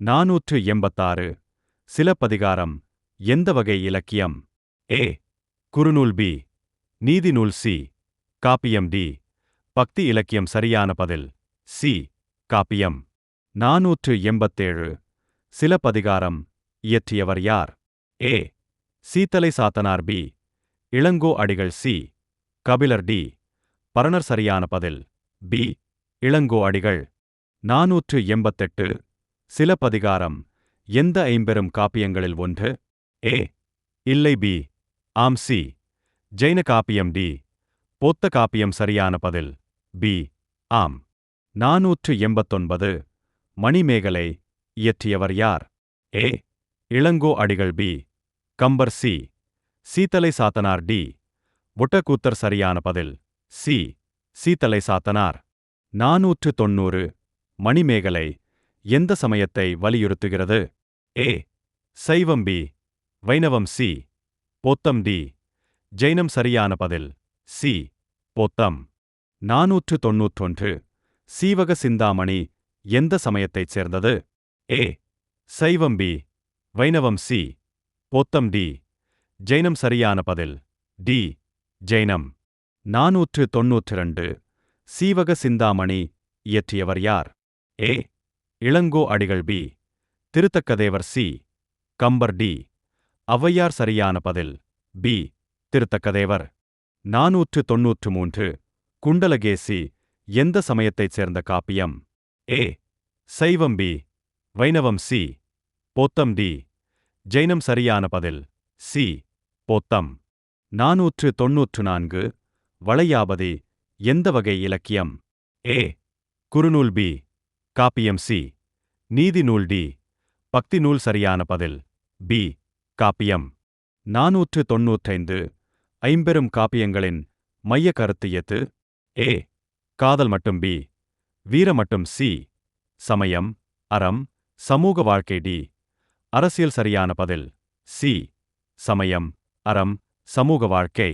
நாநூற்று எண்பத்தாறு. சிலப்பதிகாரம். எந்த வகை இலக்கியம்? ஏ. குறுநூல் பி. நீதிநூல் சி. காப்பியம் டி. பக்தி இலக்கியம் சரியான பதில். சி. காப்பியம். நாநூற்று எண்பத்தேழு. சிலப்பதிகாரம். இயற்றியவர் யார்? A. Seethalai Sathanar B. Ilango Adigal C. Kapilar D. Paranar சரியான பதில். பி. இளங்கோ அடிகள். நாநூற்று எண்பத்தெட்டு. சிலப்பதிகாரம் எந்த ஐம்பெரும் காப்பியங்களில் ஒன்று? ஏ. இல்லை பி. ஆம் சி. ஜெயின காப்பியம் டி. பொத்த காப்பியம் சரியான பதில். பி. ஆம். நாநூற்று எண்பத்தொன்பது. மணிமேகலை இயற்றியவர் யார்? A. Ilango Adigal B. Kambar C. Seethalai Sathanar D. Ottakoothar சரியான பதில். சி. சீத்தலை சாத்தனார். நாநூற்று தொன்னூறு மணிமேகலை எந்த சமயத்தை வலியுறுத்துகிறது? ஏ. சைவம் பி. வைணவம் சி. பொத்தம் டி. ஜெயினம் சரியான பதில். சி. பொத்தம். நாநூற்று தொன்னூற்றொன்று சீவக சிந்தாமணி எந்த சமயத்தைச் சேர்ந்தது? ஏ. சைவம் பி. வைணவம் சி. பொத்தம் டி. ஜெயினம் சரியான பதில். டி. ஜெயினம். நாநூற்று தொன்னூற்றிரண்டு சீவக சிந்தாமணி இயற்றியவர் யார்? A. Ilango Adigal B. Thiruthakkadevar C. Kambar D. Avvaiyar சரியான பதில். பி. திருத்தக்கதேவர். நாநூற்று தொன்னூற்று மூன்று குண்டலகேசி எந்த சமயத்தைச் சேர்ந்த காப்பியம்? ஏ. சைவம் பி. வைணவம் சி. பொத்தம் டி. ஜெயினம் சரியான பதில். சி. பொத்தம். நாநூற்று தொன்னூற்று நான்கு வளையாபதி. எந்த வகை இலக்கியம்? ஏ. குறுநூல் பி. காப்பியம் சி. நீதி நூல் டி. பக்தி நூல் சரியான பதில். பி. காப்பியம். நாநூற்று தொன்னூற்றைந்து. ஐம்பெரும் காப்பியங்களின் மைய கருத்து எது? ஏ. காதல் மட்டும் பி. வீர மட்டும் சி. சமயம். அறம். சமூக வாழ்க்கை டி. அரசியல் சரியான பதில். சி. சமயம். அறம். சமூக வாழ்க்கை.